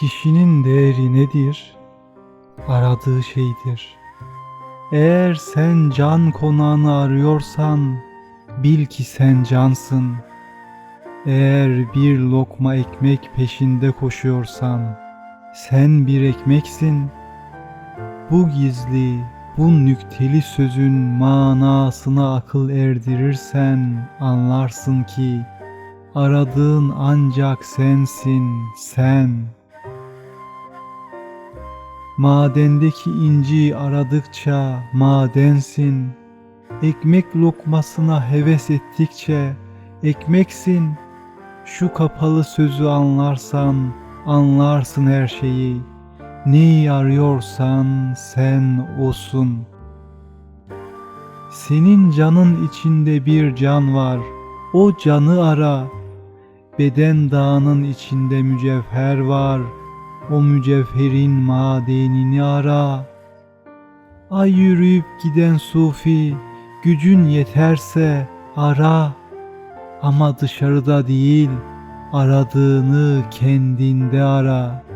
Kişinin değeri nedir? Aradığı şeydir. Eğer sen can konağını arıyorsan bil ki sen cansın. Eğer bir lokma ekmek peşinde koşuyorsan sen bir ekmeksin. Bu gizli, bu nükteli sözün manasına akıl erdirirsen anlarsın ki aradığın ancak sensin, sen. Madendeki inci aradıkça madensin. Ekmek lokmasına heves ettikçe ekmeksin. Şu kapalı sözü anlarsan anlarsın her şeyi. Neyi arıyorsan sen olsun. Senin canın içinde bir can var. O canı ara. Beden dağının içinde mücevher var. O mücevherin madenini ara. Ay yürüyüp giden sufi, gücün yeterse ara. Ama dışarıda değil, aradığını kendinde ara.''